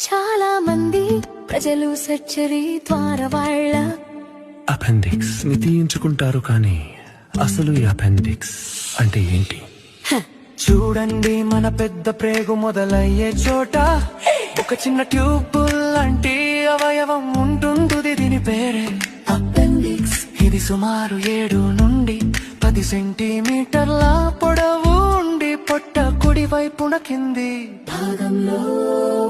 చాలా మంది ప్రజలు సర్జరీ ద్వారా వాళ్ళ అపెండిక్స్. ని తీయించుకుంటారు కానీ అసలు ఈ అపెండిక్స్ అంటే ఏంటి? చూడండి మన పెద్ద ప్రేగు మొదలయ్యే చోట ఒక చిన్న ట్యూబ్ లాంటి అవయవం ఉంటుంది దీని పేరే. అపెండిక్స్. ఇది సుమారు ఏడు నుండి పది సెంటీమీటర్ల పొడవు ఉండి పొట్ట కుడి వైపున కింది భాగంలో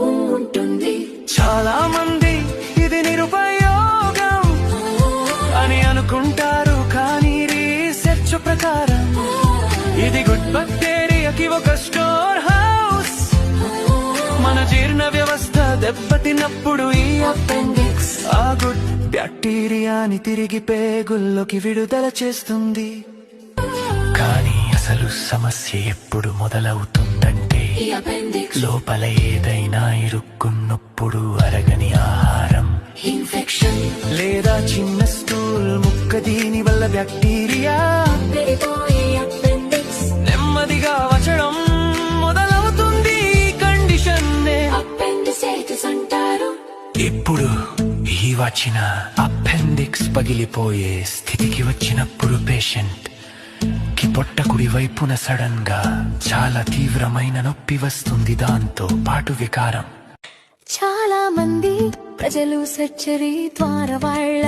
ఉంటుంది. చాలా మంది ఇది నిరుపయోగం అని అనుకుంటారు కానీ రీసెర్చ్ ప్రకారం ఇది గుడ్ బ్యాక్టీరియాకి ఒక స్టోర్ హౌస్. మన జీర్ణ వ్యవస్థ దెబ్బతిన్నప్పుడు ఈ అపెండిక్స్ ఆ గుడ్ బ్యాక్టీరియాని తిరిగి పేగుల్లోకి విడుదల చేస్తుంది. సమస్య ఎప్పుడు మొదలవుతుందంటే లోపల ఏదైనా ఇరుక్కున్నప్పుడు అరగని ఆహారం. ఇన్ఫెక్షన్. లేదా చిన్న స్టూల్ ముక్క దీని వల్ల బ్యాక్టీరియా. నెమ్మదిగా వచ్చడం మొదలవుతుంది కండిషన్ అంటారు. ఇప్పుడు ఈ వచ్చిన అపెండిక్స్ పగిలిపోయే స్థితికి వచ్చినప్పుడు పేషెంట్ పొట్ట కుడి వైపున సడన్గా చాలా తీవ్రమైన నొప్పి వస్తుంది దాంతో పాటు వికారం. చాలా మంది ప్రజలు సర్జరీ ద్వారా వాళ్ళ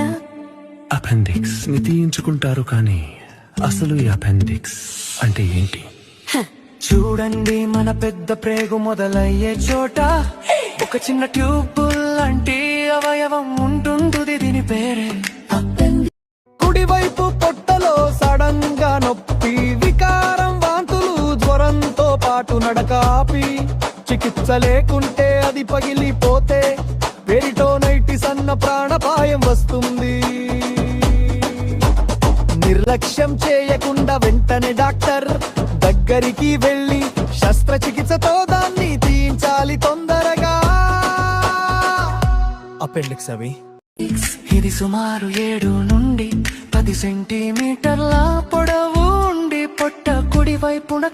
అపెండిక్స్ని తీయించుకుంటారు కానీ అసలు ఈ అపెండిక్స్ అంటే ఏంటి? చూడండి మన పెద్ద ప్రేగు మొదలయ్యే చోట ఒక చిన్న ట్యూబ్ లాంటి అవయవం నడక ఆపి చికిత్స లేకుంటే అది పగిలిపోతే పెరిటోనైటిస్ అన్న ప్రాణపాయం వస్తుంది. నిర్లక్ష్యం చేయకుండా వెంటనే డాక్టర్ దగ్గరికి వెళ్ళి శస్త్రచికిత్సతో దాన్ని తీయించాలి తొందరగా. అపెండిక్స్ అవి. ఇది సుమారు ఏడు నుండి పది సెంటీమీటర్ల పొడవు ఉండి పొట్ట కుడి వైపున